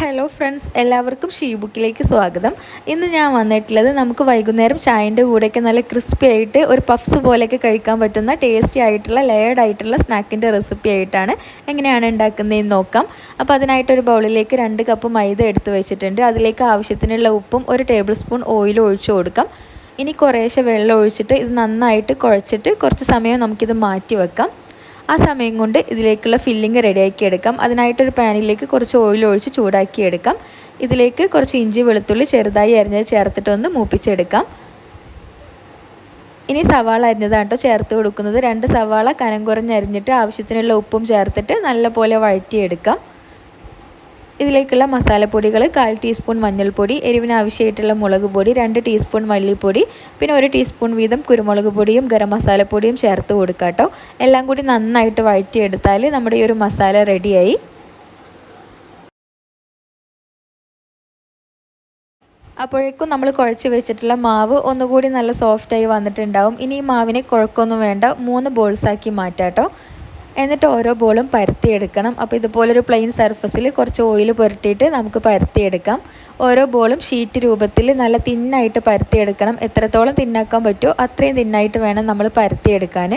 Hello friends എല്ലാവർക്കും she ബുക്കിലേക്ക് സ്വാഗതം. ഇന്ന് ഞാൻ വന്നിട്ടുള്ളത് നമുക്ക് വൈകുന്നേരം ചായന്റെ കൂടെയൊക്കെ നല്ല ക്രിസ്പി ആയിട്ട് ഒരു പഫ്സ് പോലെയൊക്കെ കഴിക്കാൻ പറ്റുന്ന ടേസ്റ്റി ആയിട്ടുള്ള ലെയർഡ് ആയിട്ടുള്ള സ്നാക്കിന്റെ റെസിപ്പി ആയിട്ടാണ് എങ്ങനെയാണ് ഉണ്ടാക്കുന്നതെന്ന് നോക്കാം. അപ്പോൾ അതിനായിട്ടൊരു ബൗളിലേക്ക് രണ്ട് കപ്പ് മൈദ എടുത്ത് വെച്ചിട്ടുണ്ട്. അതിലേക്ക് ആവശ്യത്തിനുള്ള ഉപ്പും ഒരു ടേബിൾ സ്പൂൺ ഓയിൽ ഒഴിച്ചു കൊടുക്കാം. ഇനി കുറേശ്ശെ വെള്ളം ഒഴിച്ചിട്ട് ഇത് നന്നായിട്ട് കുഴച്ചിട്ട് കുറച്ച് സമയം നമുക്കിത് മാറ്റി വെക്കാം. ആ സമയം കൊണ്ട് ഇതിലേക്കുള്ള ഫില്ലിങ് റെഡിയാക്കി എടുക്കാം. അതിനായിട്ടൊരു പാനിലേക്ക് കുറച്ച് ഓയിൽ ഒഴിച്ച് ചൂടാക്കി എടുക്കാം. ഇതിലേക്ക് കുറച്ച് ഇഞ്ചി വെളുത്തുള്ളി ചെറുതായി അരിഞ്ഞത് ചേർത്തിട്ടൊന്ന് മൂപ്പിച്ചെടുക്കാം. ഇനി സവാള അരിഞ്ഞതാണ് കേട്ടോ ചേർത്ത് കൊടുക്കുന്നത്. രണ്ട് സവാള കനം കുറഞ്ഞരിഞ്ഞിട്ട് ആവശ്യത്തിനുള്ള ഉപ്പും ചേർത്തിട്ട് നല്ലപോലെ വഴറ്റിയെടുക്കാം. ഇതിലേക്കുള്ള മസാലപ്പൊടികൾ കാൽ ടീസ്പൂൺ മഞ്ഞൾപ്പൊടി എരിവിന് ആവശ്യമായിട്ടുള്ള മുളക് പൊടി രണ്ട് ടീസ്പൂൺ മല്ലിപ്പൊടി പിന്നെ ഒരു ടീസ്പൂൺ വീതം കുരുമുളക് പൊടിയും ഗരം മസാലപ്പൊടിയും ചേർത്ത് കൊടുക്കുക കേട്ടോ. എല്ലാം കൂടി നന്നായിട്ട് വഴറ്റിയെടുത്താൽ നമ്മുടെ ഈ ഒരു മസാല റെഡിയായി. അപ്പോഴേക്കും നമ്മൾ കുഴച്ച് വെച്ചിട്ടുള്ള മാവ് ഒന്നുകൂടി നല്ല സോഫ്റ്റായി വന്നിട്ടുണ്ടാവും. ഇനി ഈ മാവിനെ കുഴക്കൊന്നും വേണ്ട മൂന്ന് ബോൾസാക്കി മാറ്റാം കേട്ടോ. എന്നിട്ട് ഓരോ ബോളും പരത്തിയെടുക്കണം. അപ്പോൾ ഇതുപോലൊരു പ്ലെയിൻ സർഫസിൽ കുറച്ച് ഓയിൽ പുരട്ടിയിട്ട് നമുക്ക് പരത്തിയെടുക്കാം. ഓരോ ബോളും ഷീറ്റ് രൂപത്തിൽ നല്ല തിന്നായിട്ട് പരത്തിയെടുക്കണം. എത്രത്തോളം തിന്നാക്കാൻ പറ്റുമോ അത്രയും തിന്നായിട്ട് വേണം നമ്മൾ പരത്തിയെടുക്കാൻ.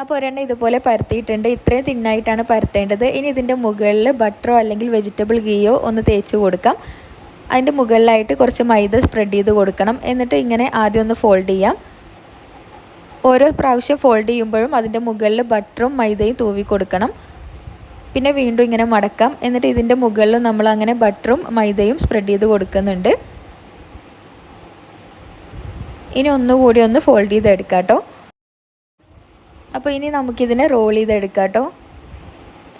അപ്പോൾ ഒരെണ്ണം ഇതുപോലെ പരത്തിയിട്ടുണ്ട്. ഇത്രയും തിന്നായിട്ടാണ് പരത്തേണ്ടത്. ഇനി ഇതിന്റെ മുകളിൽ ബട്ടറോ അല്ലെങ്കിൽ വെജിറ്റബിൾ ഗീയോ ഒന്ന് തേച്ച് കൊടുക്കാം. അതിന്റെ മുകളിലായിട്ട് കുറച്ച് മൈദ സ്പ്രെഡ് ചെയ്ത് കൊടുക്കണം. എന്നിട്ട് ഇങ്ങനെ ആദ്യം ഒന്ന് ഫോൾഡ് ചെയ്യാം. ഓരോ പ്രാവശ്യം ഫോൾഡ് ചെയ്യുമ്പോഴും അതിന്റെ മുകളിൽ ബട്ടറും മൈദയും തൂവി കൊടുക്കണം. പിന്നെ വീണ്ടും ഇങ്ങനെ മടക്കാം. എന്നിട്ട് ഇതിന്റെ മുകളിൽ നമ്മൾ അങ്ങനെ ബട്ടറും മൈദയും സ്പ്രെഡ് ചെയ്ത് കൊടുക്കുന്നുണ്ട്. ഇനി ഒന്നുകൂടി ഒന്ന് ഫോൾഡ് ചെയ്തെടുക്കാം കേട്ടോ. അപ്പോൾ ഇനി നമുക്കിതിനെ റോൾ ചെയ്തെടുക്കാം കേട്ടോ.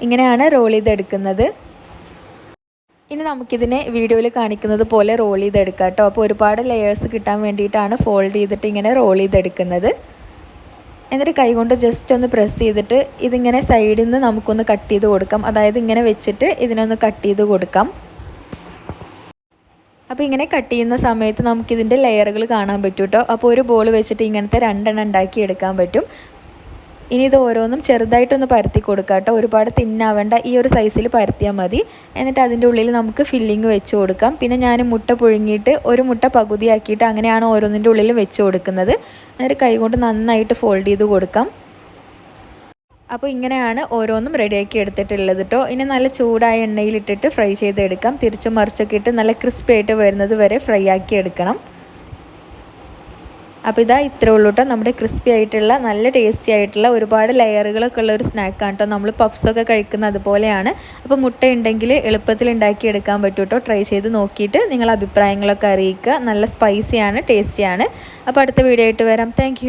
ഇങ്ങനെയാണ് റോൾ ചെയ്തെടുക്കുന്നത്. ഇനി നമുക്കിതിനെ വീഡിയോയിൽ കാണിക്കുന്നത് പോലെ റോൾ ചെയ്തെടുക്കാം കേട്ടോ. അപ്പോൾ ഒരുപാട് ലെയേഴ്സ് കിട്ടാൻ വേണ്ടിയിട്ടാണ് ഫോൾഡ് ചെയ്തിട്ട് ഇങ്ങനെ റോൾ ചെയ്തെടുക്കുന്നത്. എന്നിട്ട് കൈകൊണ്ട് ജസ്റ്റ് ഒന്ന് പ്രസ് ചെയ്തിട്ട് ഇതിങ്ങനെ സൈഡിൽ നിന്ന് നമുക്കൊന്ന് കട്ട് ചെയ്ത് കൊടുക്കാം. അതായത് ഇങ്ങനെ വെച്ചിട്ട് ഇതിനൊന്ന് കട്ട് ചെയ്ത് കൊടുക്കാം. അപ്പോൾ ഇങ്ങനെ കട്ട് ചെയ്യുന്ന സമയത്ത് നമുക്കിതിന്റെ ലെയറുകൾ കാണാൻ പറ്റും കേട്ടോ അപ്പോൾ ഒരു ബോൾ വെച്ചിട്ട് ഇങ്ങനത്തെ രണ്ടെണ്ണം ഉണ്ടാക്കി എടുക്കാൻ പറ്റും. ഇനി ഇത് ഓരോന്നും ചെറുതായിട്ടൊന്ന് പരത്തി കൊടുക്കുക കേട്ടോ. ഒരുപാട് തിന്നാവേണ്ട. ഈ ഒരു സൈസിൽ പരത്തിയാൽ മതി. എന്നിട്ട് അതിന്റെ ഉള്ളിൽ നമുക്ക് ഫില്ലിങ് വെച്ച് കൊടുക്കാം. പിന്നെ ഞാൻ മുട്ട പുഴുങ്ങിയിട്ട് ഒരു മുട്ട പകുതിയാക്കിയിട്ട് അങ്ങനെയാണ് ഓരോന്നിന്റെ ഉള്ളിൽ വെച്ച് കൊടുക്കുന്നത്. എന്നിട്ട് കൈകൊണ്ട് നന്നായിട്ട് ഫോൾഡ് ചെയ്ത് കൊടുക്കാം. അപ്പോൾ ഇങ്ങനെയാണ് ഓരോന്നും റെഡിയാക്കി എടുത്തിട്ടുള്ളത് കേട്ടോ ഇനി നല്ല ചൂടായ എണ്ണയിലിട്ടിട്ട് ഫ്രൈ ചെയ്തെടുക്കാം. തിരിച്ചും മറിച്ചൊക്കെ ഇട്ട് നല്ല ക്രിസ്പി ആയിട്ട് വരുന്നത് വരെ ഫ്രൈ ആക്കി എടുക്കണം. അപ്പോൾ ഇതാ ഇത്രേ ഉള്ളൂ കേട്ടോ. നമ്മുടെ ക്രിസ്പി ആയിട്ടുള്ള നല്ല ടേസ്റ്റി ആയിട്ടുള്ള ഒരുപാട് ലെയറുകളൊക്കെ ഉള്ള ഒരു സ്നാക്കാണ് കേട്ടോ. നമ്മൾ പഫ്സൊക്കെ കഴിക്കുന്ന അതുപോലെയാണ്. അപ്പോൾ മുട്ട ഉണ്ടെങ്കിൽ എളുപ്പത്തിൽ ഉണ്ടാക്കിയെടുക്കാൻ പറ്റും കേട്ടോ. ട്രൈ ചെയ്ത് നോക്കിയിട്ട് നിങ്ങളുടെ അഭിപ്രായങ്ങളൊക്കെ അറിയിക്കുക. നല്ല സ്പൈസിയാണ് ടേസ്റ്റിയാണ് അപ്പോൾ അടുത്ത വീഡിയോ ആയിട്ട് വരാം. താങ്ക്